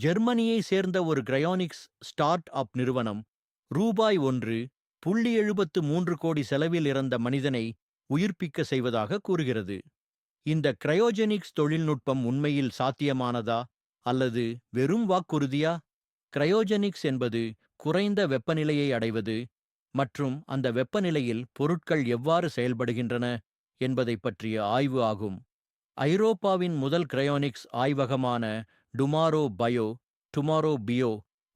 ஜெர்மனியை சேர்ந்த ஒரு கிரயோனிக்ஸ் start up நிறுவனம் ரூபாய் ஒன்று புள்ளி எழுபத்து மூன்று கோடி செலவில் இறந்த மனிதனை உயிர்ப்பிக்க செய்வதாக கூறுகிறது. இந்த கிரயோஜெனிக்ஸ் தொழில்நுட்பம் உண்மையில் சாத்தியமானதா அல்லது வெறும் வாக்குறுதியா? கிரயோஜெனிக்ஸ் என்பது குறைந்த வெப்பநிலையை அடைவது மற்றும் அந்த வெப்பநிலையில் பொருட்கள் எவ்வாறு செயல்படுகின்றன என்பதைப் பற்றிய ஆய்வு ஆகும். ஐரோப்பாவின் முதல் கிரயோனிக்ஸ் ஆய்வகமான டுமாரோ பயோ டுமாரோ பியோ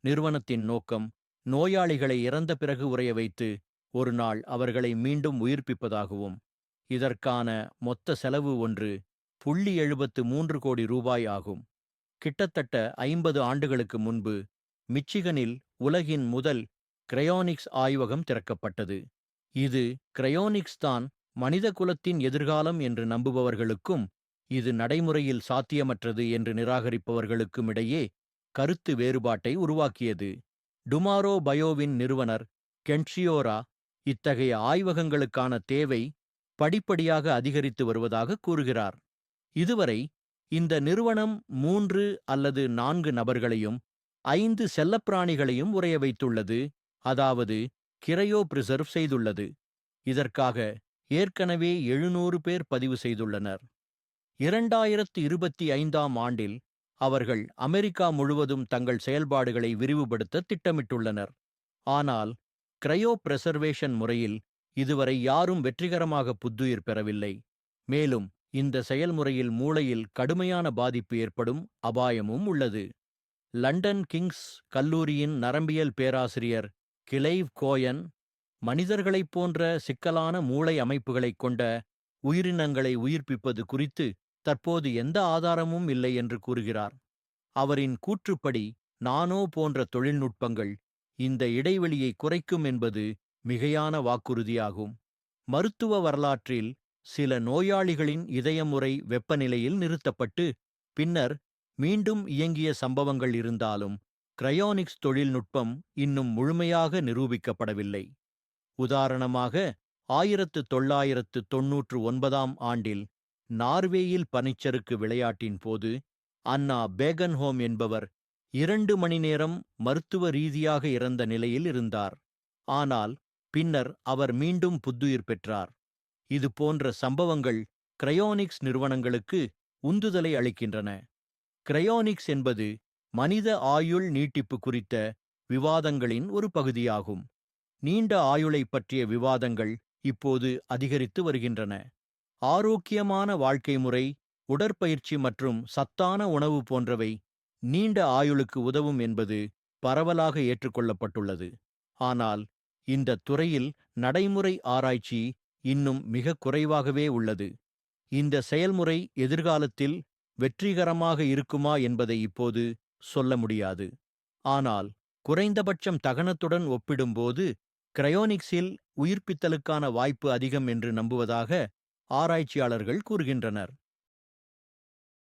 நிறுவனத்தின் நோக்கம் நோயாளிகளை இறந்த பிறகு உறைய வைத்து ஒரு நாள் அவர்களை மீண்டும் உயிர்ப்பிப்பதாகவும் இதற்கான மொத்த செலவு ஒன்று புள்ளி எழுபத்து மூன்று கோடி ரூபாய் ஆகும். கிட்டத்தட்ட ஐம்பது ஆண்டுகளுக்கு முன்பு மிச்சிகனில் உலகின் முதல் கிரயோனிக்ஸ் ஆய்வகம் திறக்கப்பட்டது. இது கிரயோனிக்ஸ் தான் மனித குலத்தின் எதிர்காலம் என்று நம்புபவர்களுக்கும் இது நடைமுறையில் சாத்தியமற்றது என்று நிராகரிப்பவர்களுக்கும் இடையே கருத்து வேறுபாட்டை உருவாக்கியது. டுமாரோ பயோவின் நிறுவனர் கென்ஷியோரா இத்தகைய ஆய்வகங்களுக்கான தேவை படிப்படியாக அதிகரித்து வருவதாக கூறுகிறார். இதுவரை இந்த நிறுவனம் மூன்று அல்லது நான்கு நபர்களையும் ஐந்து செல்லப்பிராணிகளையும் உரைய வைத்துள்ளது அதாவது கிரையோ பிரிசர்வ் செய்துள்ளது. இதற்காக ஏற்கனவே எழுநூறு பேர் பதிவு செய்துள்ளனர். இரண்டாயிரத்து இருபத்தி ஐந்தாம் ஆண்டில் அவர்கள் அமெரிக்கா முழுவதும் தங்கள் செயல்பாடுகளை விரிவுபடுத்த திட்டமிட்டுள்ளனர். ஆனால் கிரையோ பிரசர்வேஷன் முறையில் இதுவரை யாரும் வெற்றிகரமாக புத்துயிர் பெறவில்லை. மேலும் இந்த செயல்முறையில் மூளையில் கடுமையான பாதிப்பு ஏற்படும் அபாயமும் உள்ளது. லண்டன் கிங்ஸ் கல்லூரியின் நரம்பியல் பேராசிரியர் கிளைவ் கோயன் மனிதர்களைப் போன்ற சிக்கலான மூளை அமைப்புகளைக் கொண்ட உயிரினங்களை உயிர்ப்பிப்பது குறித்து தற்போது எந்த ஆதாரமும் இல்லை என்று கூறுகிறார். அவரின் கூற்றுப்படி நானோ போன்ற தொழில்நுட்பங்கள் இந்த இடைவெளியை குறைக்கும் என்பது மிகையான வாக்குறுதியாகும். மருத்துவ வரலாற்றில் சில நோயாளிகளின் இதயமுறை வெப்பநிலையில் நிறுத்தப்பட்டு பின்னர் மீண்டும் இயங்கிய சம்பவங்கள் இருந்தாலும் கிரயோனிக்ஸ் தொழில்நுட்பம் இன்னும் முழுமையாக நிரூபிக்கப்படவில்லை. உதாரணமாக ஆயிரத்து தொள்ளாயிரத்து தொன்னூற்று ஒன்பதாம் ஆண்டில் நார்வேயில் பனிச்சறுக்கு விளையாட்டின் போது அன்னா பேகன்ஹோம் என்பவர் இரண்டு மணி நேரம் மருத்துவ ரீதியாக இறந்த நிலையில் இருந்தார். ஆனால் பின்னர் அவர் மீண்டும் புத்துயிர் பெற்றார். இது போன்ற சம்பவங்கள் கிரையோனிக்ஸ் நிறுவனங்களுக்கு உந்துதலை அளிக்கின்றன. கிரையோனிக்ஸ் என்பது மனித ஆயுள் நீட்டிப்பு குறித்த விவாதங்களின் ஒரு பகுதியாகும். நீண்ட ஆயுளைப் பற்றிய விவாதங்கள் இப்போது அதிகரித்து வருகின்றன. ஆரோக்கியமான வாழ்க்கை முறை உடற்பயிற்சி மற்றும் சத்தான உணவு போன்றவை நீண்ட ஆயுளுக்கு உதவும் என்பது பரவலாக ஏற்றுக்கொள்ளப்பட்டுள்ளது. ஆனால் இந்த துறையில் நடைமுறை ஆராய்ச்சி இன்னும் மிக குறைவாகவே உள்ளது. இந்த செயல்முறை எதிர்காலத்தில் வெற்றிகரமாக இருக்குமா என்பதை இப்போது சொல்ல முடியாது. ஆனால் குறைந்தபட்சம் தகனத்துடன் ஒப்பிடும்போது கிரயோனிக்ஸில் உயிர்ப்பித்தலுக்கான வாய்ப்பு அதிகம் என்று நம்புவதாக ஆராய்ச்சியாளர்கள் கூறுகின்றனர்.